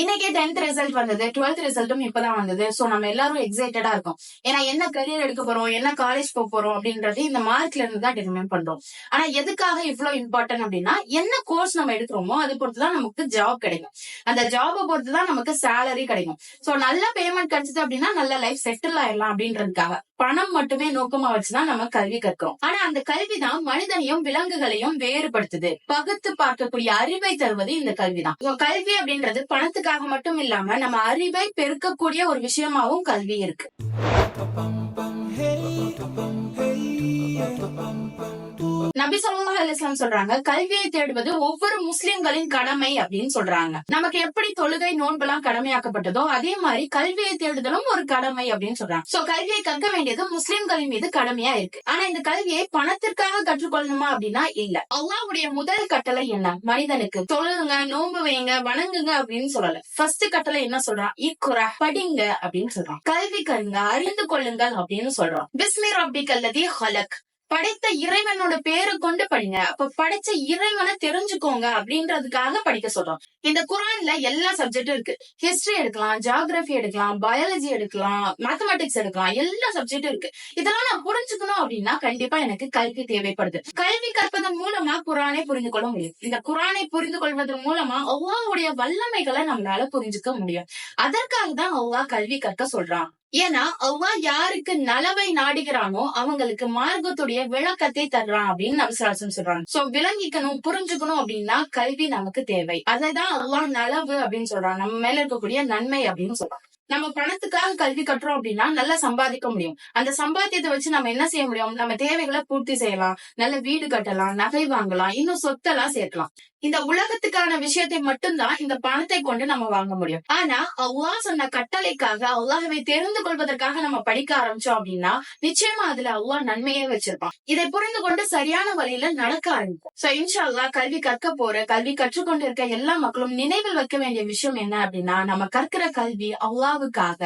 இன்னைக்கே tenth result வந்தது. Twelfth ரிசல்ட்டும் இப்பதான் வந்தது. சோ நம்ம எல்லாரும் எக்ஸைட்டடா இருக்கோம். ஏன்னா என்ன கரியர் எடுக்க போறோம்? என்ன காலேஜ் போக போறோம்? அப்படின்றது இந்த மார்க்ல இருந்து தான் டிட்டர்மைன் பண்றோம். ஆனா எதுக்காக இவ்வளவு இம்பார்ட்டன்ட் அப்படின்னா என்ன கோர்ஸ் நம்ம எடுக்கிறோமோ அது பொறுத்துதான் நமக்கு ஜாப் கிடைக்கும். அந்த ஜாபை பொறுத்துதான் நமக்கு சேலரி கிடைக்கும். சோ நல்ல பேமெண்ட் கிடைச்சது அப்படின்னா நல்ல லைஃப் செட்டில் ஆயிடலாம் அப்படின்றதுக்காக. பணம் மட்டுமே நோக்கமா வச்சுதான் நம்ம கல்வி கற்கிறோம். ஆனா அந்த கல்வி தான் மனிதனையும் விலங்குகளையும் வேறுபடுத்துது. பகுத்து பார்க்கக்கூடிய அறிவை தருவது இந்த கல்விதான் கல்வி அப்படின்றது பணத்துக்கு பணத்துக்காக மட்டும் இல்லாம நம்ம அறிவை பெருக்கக்கூடிய ஒரு விஷயமாவும் கல்வி இருக்கு. நபி ஸல்லல்லாஹு அலிஸ்லாம் சொல்றாங்க கல்வியை தேடுவது ஒவ்வொரு முஸ்லிம்களின் கடமை அப்படின்னு சொல்றாங்க. நமக்கு எப்படி தொழுகை நோன்பெல்லாம் கடமையாக்கப்பட்டதோ அதே மாதிரி கல்வியை தேடுதலும் ஒரு கடமை அப்படின்னு சொல்றாங்க. சோ கல்வியை கற்க வேண்டியது முஸ்லிம்களின் மீது கடமையா இருக்கு. ஆனா இந்த கல்வியை பணத்திற்காக கற்றுக்கொள்ளணுமா அப்படின்னா இல்ல. அல்லாவுடைய முதல் கட்டளை என்ன? மனிதனுக்கு தொழுங்க நோன்பு வைங்க வணங்குங்க அப்படின்னு சொல்லல. ஃபர்ஸ்ட் கட்டளை என்ன சொல்றான் இக்குரா படிங்க அப்படின்னு சொல்றான் கல்வி கருங்க அறிந்து கொள்ளுங்கள் அப்படின்னு சொல்றான் பிஸ்மி ரப்பிக் அல்லது ஹலக். படைத்த இறைவனோட பேரை கொண்டு படிங்க. அப்ப படைச்ச இறைவனை தெரிஞ்சுக்கோங்க அப்படின்றதுக்காக படிக்க சொல்றோம். இந்த குரான்ல எல்லா சப்ஜெக்டும் இருக்கு. ஹிஸ்டரி எடுக்கலாம் ஜியாகிரபி எடுக்கலாம் பயாலஜி எடுக்கலாம் மேத்தமெட்டிக்ஸ் எடுக்கலாம் எல்லா சப்ஜெக்டும் இருக்கு. இதெல்லாம் நான் புரிஞ்சுக்கணும் அப்படின்னா கண்டிப்பா எனக்கு கல்வி தேவைப்படுது. கல்வி கற்பதன் மூலமா குரானை புரிந்து கொள்ள முடியும். இந்த குரானை புரிந்து கொள்வதன் மூலமா அவ்வாவுடைய வல்லமைகளை நம்மளால புரிஞ்சுக்க முடியும். அதற்காக தான் அவ்வா கல்வி கற்க சொல்றான். ஏன்னா அவ்வா யாருக்கு நலவை நாடுகிறானோ அவங்களுக்கு மார்க்கத்துடைய விளக்கத்தை தர்றான் அப்படின்னு நம்சராசம் சொல்றாங்க. சோ விளங்கிக்கணும் புரிஞ்சுக்கணும் அப்படின்னா கல்வி நமக்கு தேவை. அதைதான் அவ்வா நலவு அப்படின்னு சொல்றான். நம்ம மேல இருக்கக்கூடிய நன்மை அப்படின்னு சொல்றான். நம்ம பணத்துக்காக கல்வி கட்டுறோம் அப்படின்னா நல்லா சம்பாதிக்க முடியும். அந்த சம்பாத்தியத்தை வச்சு நம்ம என்ன செய்ய முடியும்? நம்ம தேவைகளை பூர்த்தி செய்யலாம். நல்ல வீடு கட்டலாம் நகை வாங்கலாம் இன்னும் சொத்தெல்லாம் சேர்க்கலாம். இந்த உலகத்துக்கான விஷயத்தை மட்டும்தான் இந்த பணத்தை கொண்டு நம்ம வாங்க முடியும். ஆனா அல்லாஹ் சொன்ன கட்டளைக்காக அல்லாஹ்வை தெரிந்து கொள்வதற்காக நம்ம படிக்க ஆரம்பிச்சோம் அப்படின்னா நிச்சயமா அதுல அல்லாஹ் நன்மையே வச்சிருப்பான். இதை புரிந்து கொண்டு சரியான வழியில நடக்க ஆரம்பிக்கும் சோ இன்ஷா அல்லாஹ் கல்வி கற்க போற கல்வி கற்றுக்கொண்டு இருக்க எல்லா மக்களும் நினைவில் வைக்க வேண்டிய விஷயம் என்ன அப்படின்னா நம்ம கற்கிற கல்வி அல்லாஹ்வுக்காக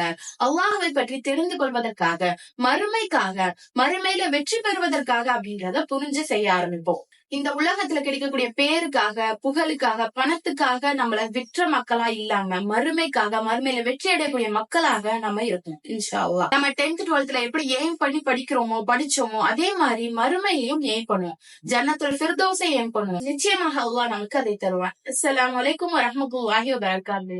அல்லாஹ்வை பற்றி தெரிந்து கொள்வதற்காக மறுமைக்காக மறுமையில வெற்றி பெறுவதற்காக அப்படின்றத புரிஞ்சு செய்ய ஆரம்பிப்போம். இந்த உலகத்துல கிடைக்கக்கூடிய பேருக்காக புகழுக்காக பணத்துக்காக நம்மள விற்ற மக்களா இல்லாம மறுமைக்காக மறுமையில வெற்றி அடையக்கூடிய மக்களாக நம்ம இருக்கோம் இன்ஷாவா நம்ம டென்த் டுவெல்த்ல எப்படி ஏம் பண்ணி படிக்கிறோமோ படிச்சோமோ அதே மாதிரி மறுமையையும் ஏம் பண்ணுவோம். ஜன்னத்துல் ஃபிர்தௌஸை ஏம் பண்ணுவோம். நிச்சயமாக அவ்வா நமக்கு அதை தருவான். அஸ்ஸலாமு அலைக்கும் வாஹி வரகாது